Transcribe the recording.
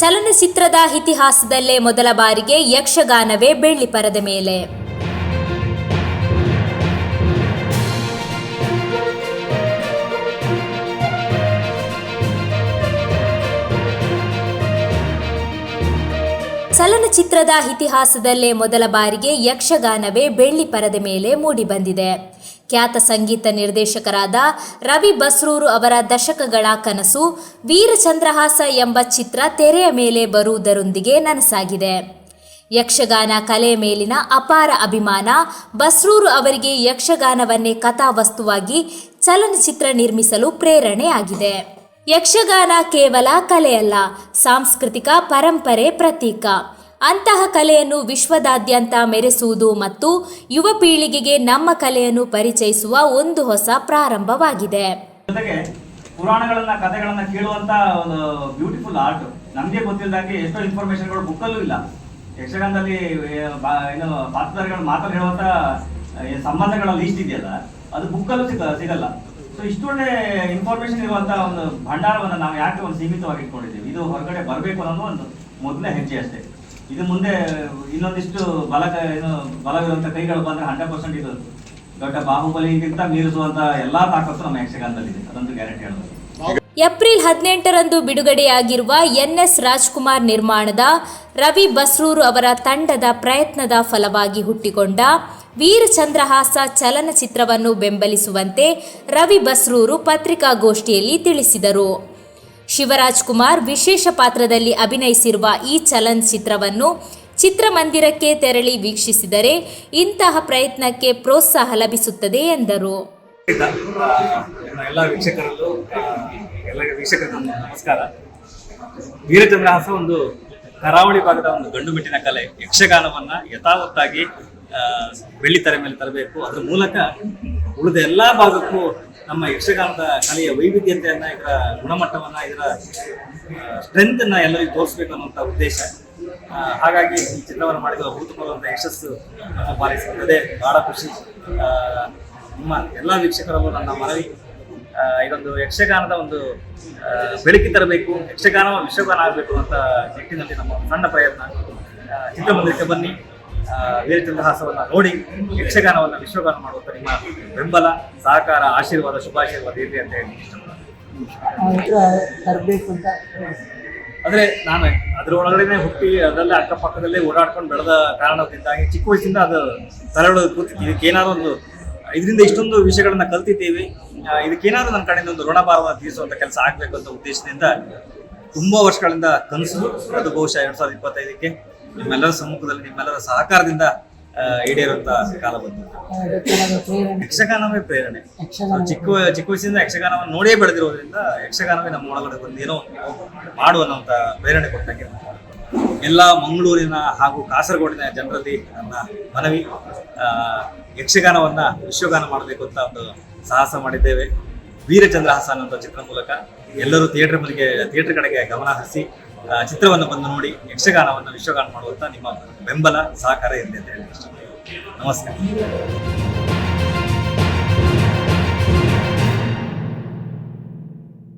ಚಲನಚಿತ್ರದ ಇತಿಹಾಸದಲ್ಲೇ ಮೊದಲ ಬಾರಿಗೆ ಯಕ್ಷಗಾನವೇ ಬೆಳ್ಳಿ ಪರದ ಮೇಲೆ. ಚಲನಚಿತ್ರದ ಇತಿಹಾಸದಲ್ಲೇ ಮೊದಲ ಬಾರಿಗೆ ಯಕ್ಷಗಾನವೇ ಬೆಳ್ಳಿ ಪರದೆ ಮೇಲೆ ಮೂಡಿಬಂದಿದೆ ಖ್ಯಾತ ಸಂಗೀತ ನಿರ್ದೇಶಕರಾದ ರವಿ ಬಸ್ರೂರು ಅವರ ದಶಕಗಳ ಕನಸು ವೀರಚಂದ್ರಹಾಸ ಎಂಬ ಚಿತ್ರ ತೆರೆಯ ಮೇಲೆ ಬರುವುದರೊಂದಿಗೆ ನನಸಾಗಿದೆ. ಯಕ್ಷಗಾನ ಕಲೆಯ ಮೇಲಿನ ಅಪಾರ ಅಭಿಮಾನ ಬಸ್ರೂರು ಅವರಿಗೆ ಯಕ್ಷಗಾನವನ್ನೇ ಕಥಾವಸ್ತುವಾಗಿ ಚಲನಚಿತ್ರ ನಿರ್ಮಿಸಲು ಪ್ರೇರಣೆಯಾಗಿದೆ ಯಕ್ಷಗಾನ ಕೇವಲ ಕಲೆಯಲ್ಲ ಸಾಂಸ್ಕೃತಿಕ ಪರಂಪರೆ ಪ್ರತೀಕ. ಅಂತಹ ಕಲೆಯನ್ನು ವಿಶ್ವದಾದ್ಯಂತ ಮೆರೆಸುವುದು ಮತ್ತು ಯುವ ಪೀಳಿಗೆಗೆ ನಮ್ಮ ಕಲೆಯನ್ನು ಪರಿಚಯಿಸುವ ಒಂದು ಹೊಸ ಪ್ರಾರಂಭವಾಗಿದೆ. ಪುರಾಣಗಳನ್ನ ಕಥೆಗಳನ್ನ ಕೇಳುವಂತ ಒಂದು ಬ್ಯೂಟಿಫುಲ್ ಆರ್ಟ್ ನಮ್ಗೆ ಗೊತ್ತಿಲ್ಲದಾಗೆ ಎಷ್ಟೋ ಇನ್ಫಾರ್ಮೇಶನ್ಗಳು ಬುಕ್ಕಲ್ಲೂ ಇಲ್ಲ. ಯಕ್ಷಗಾನದಲ್ಲಿ ಏನು ಪಾತ್ರಧಾರಿಗಳು ಮಾತ್ರ ಹೇಳುವಂತ ಏ, ಸಂಬಂಧಗಳ ಲೀಸ್ಟ್ ಇದೆಯಲ್ಲ ಅದು ಬುಕ್ಕಲ್ಲೂ ಸಿಗ ಸಿಗಲ್ಲ. ಸೊ ಇಷ್ಟೊಳ್ಳೆ ಇನ್ಫಾರ್ಮೇಶನ್ ಇರುವಂತ ಒಂದು ಭಂಡಾರವನ್ನು ನಾವು ಯಾಕೆ ಒಂದು ಸೀಮಿತವಾಗಿ ಇಟ್ಕೊಂಡಿದ್ದೀವಿ? ಇದು ಹೊರಗಡೆ ಬರಬೇಕು ಅನ್ನೋದು ಒಂದು ಮೊದಲನೇ ಹೆಜ್ಜೆ ಅಷ್ಟೇ. ಇದು ಮುಂದೆ ಇನ್ನೊಂದಿಷ್ಟು ಬಲ ಏನು ಬಲವಿರುವಂತ ಕೈಗಳು ಬಂದ್ರೆ ಹಂಡ್ರೆಡ್ ಪರ್ಸೆಂಟ್ ಇದು ದೊಡ್ಡ ಬಾಹುಬಲಿಗಿಂತ ಮೀರಿಸುವಂತ ಎಲ್ಲಾ ತಾಕತ್ತು ನಮ್ಮ ಯಕ್ಷಗಾನದಲ್ಲಿದೆ ಅದಂತೂ ಗ್ಯಾರಂಟಿ ಹೇಳಬಹುದು ಏಪ್ರಿಲ್ ಹದಿನೆಂಟರಂದು ಬಿಡುಗಡೆಯಾಗಿರುವ ಎನ್ ಎಸ್ ರಾಜ್ಕುಮಾರ್ ನಿರ್ಮಾಣದ ರವಿ ಬಸ್ರೂರು ಅವರ ತಂಡದ ಪ್ರಯತ್ನದ ಫಲವಾಗಿ ಹುಟ್ಟಿಕೊಂಡ ವೀರಚಂದ್ರಹಾಸ ಚಲನಚಿತ್ರವನ್ನು ಬೆಂಬಲಿಸುವಂತೆ ರವಿ ಬಸ್ರೂರು ಪತ್ರಿಕಾಗೋಷ್ಠಿಯಲ್ಲಿ ತಿಳಿಸಿದರು. ಶಿವರಾಜ್ ಕುಮಾರ್ ವಿಶೇಷ ಪಾತ್ರದಲ್ಲಿ ಅಭಿನಯಿಸಿರುವ ಈ ಚಲನಚಿತ್ರವನ್ನು ಚಿತ್ರಮಂದಿರಕ್ಕೆ ತೆರಳಿ ವೀಕ್ಷಿಸಿದರೆ ಇಂತಹ ಪ್ರಯತ್ನಕ್ಕೆ ಪ್ರೋತ್ಸಾಹ ಲಭಿಸುತ್ತದೆ ಎಂದರು. ಎಲ್ಲ ವೀಕ್ಷಕರಲ್ಲೂ ಎಲ್ಲ ವೀಕ್ಷಕರಿಗೂ ನಮಸ್ಕಾರ. ವೀರಚಂದ್ರಹಾಸ ಒಂದು ಕರಾವಳಿ ಭಾಗದ ಒಂದು ಗಂಡು ಮೆಟ್ಟಿನ ಕಲೆ, ಯಕ್ಷಗಾನವನ್ನು ಯಥಾವತ್ತಾಗಿ ಬೆಳ್ಳಿ ತರ ಮೇಲೆ ತರಬೇಕು. ಅದ್ರ ಮೂಲಕ ಉಳಿದ ಎಲ್ಲಾ ಭಾಗಕ್ಕೂ ನಮ್ಮ ಯಕ್ಷಗಾನದ ಕಲೆಯ ವೈವಿಧ್ಯತೆಯನ್ನ, ಇದರ ಗುಣಮಟ್ಟವನ್ನ, ಇದರ ಸ್ಟ್ರೆಂತ್ ಅನ್ನ ಎಲ್ಲರಿಗೂ ತೋರಿಸ್ಬೇಕು ಅನ್ನುವಂಥ ಉದ್ದೇಶ. ಹಾಗಾಗಿ ಈ ಚಿತ್ರವನ್ನು ಮಾಡಿದ ಅಭೂತಪೂರ್ವಂತ ಯಶಸ್ಸು ನಮ್ಮ ಪಾಲಿಸುತ್ತದೆ ಬಹಳ ಖುಷಿ. ನಮ್ಮ ಎಲ್ಲ ವೀಕ್ಷಕರಲ್ಲೂ ನನ್ನ ಮನವಿ. ಇದೊಂದು ಯಕ್ಷಗಾನದ ಒಂದು ಬೆಳಕಿ ತರಬೇಕು ಯಕ್ಷಗಾನ ವಿಶ್ವಗಾನ ಆಗಬೇಕು ಅಂತ ನಿಟ್ಟಿನಲ್ಲಿ ನಮ್ಮ ಸಣ್ಣ ಪ್ರಯತ್ನ. ಚಿತ್ರಮಂದಿರಕ್ಕೆ ಬನ್ನಿ. ವೀರಚಂದ್ರಹಾಸವನ್ನ ನೋಡಿ ಯಕ್ಷಗಾನವನ್ನು ವಿಶ್ವಗಾನ ಮಾಡುವಂಥ ನಿಮ್ಮ ಬೆಂಬಲ ಸಹಕಾರ ಆಶೀರ್ವಾದ ಶುಭಾಶೀರ್ವಾದ ಇರಲಿ ಅಂತ ಹೇಳಿ ತರಬೇಕು ಅಂತ ಅಂದ್ರೆ ನಾನು ಅದ್ರ ಒಳಗಡೆ ಹುಟ್ಟಿ ಅದರಲ್ಲೇ ಅಕ್ಕಪಕ್ಕದಲ್ಲೇ ಓಡಾಡ್ಕೊಂಡು ಬೆಳೆದ ಕಾರಣದಿಂದಾಗಿ ಚಿಕ್ಕ ವಯಸ್ಸಿಂದ ಅದು ತಲೆಯೊಳಗೆ ಕೂತು ಇದಕ್ಕೇನಾದ್ರು ಒಂದು ಇದರಿಂದ ಇಷ್ಟೊಂದು ವಿಷಯಗಳನ್ನ ಕಲ್ತಿದ್ದೀವಿ. ಇದಕ್ಕೇನಾದರೂ ಇದಕ್ಕೇನಾದ್ರು ನನ್ನ ಕಡೆಯಿಂದ ಒಂದು ಋಣಭಾರವನ್ನು ತೀರಿಸುವಂತ ಕೆಲಸ ಆಗ್ಬೇಕು ಅಂತ ಉದ್ದೇಶದಿಂದ ತುಂಬಾ ವರ್ಷಗಳಿಂದ ಕನಸು ಅದು ಬಹುಶಃ ಎರಡ್ ಸಾವಿರದ ಇಪ್ಪತ್ತೈದಕ್ಕೆ ನಿಮ್ಮೆಲ್ಲರ ಸಮ್ಮುಖದಲ್ಲಿ ನಿಮ್ಮೆಲ್ಲರ ಸಹಕಾರದಿಂದ ಈಡೇರುವಂತ ಕಾಲ ಬಂತು. ಯಕ್ಷಗಾನವೇ ಪ್ರೇರಣೆ. ಚಿಕ್ಕ ಚಿಕ್ಕ ವಯಸ್ಸಿಂದ ಯಕ್ಷಗಾನವನ್ನು ನೋಡೇ ಬೆಳೆದಿರೋದ್ರಿಂದ ಯಕ್ಷಗಾನವೇ ನಮ್ಮ ಒಳಗಡೆ ಬಂದು ಏನೋ ಮಾಡುವಂತ ಪ್ರೇರಣೆ ಕೊಟ್ಟಂಗೆ ಎಲ್ಲ ಮಂಗಳೂರಿನ ಹಾಗೂ ಕಾಸರಗೋಡಿನ ಜನರಲ್ಲಿ ನನ್ನ ಮನವಿ ಯಕ್ಷಗಾನವನ್ನ ವಿಶ್ವಗಾನ ಮಾಡಬೇಕು ಅಂತ ಒಂದು ಸಾಹಸ ಮಾಡಿದ್ದೇವೆ. ವೀರಚಂದ್ರ ಹಾಸನ್ ಅಂತ ಚಿತ್ರ ಮೂಲಕ ಎಲ್ಲರೂ ಥಿಯೇಟರ್ ಮನೆಗೆ ಥಿಯೇಟರ್ ಕಡೆಗೆ ಗಮನ ಹರಿಸಿ ಚಿತ್ರವನ್ನು ಬಂದು ನೋಡಿ ಯಕ್ಷಗಾನವನ್ನು ವಿಶ್ವಗಾನ ಮಾಡುವಂತ ನಿಮ್ಮ ಬೆಂಬಲ ಸಹಕಾರ ಇರಲಿ ಅಂತ ಹೇಳಿ ನಮಸ್ಕಾರ.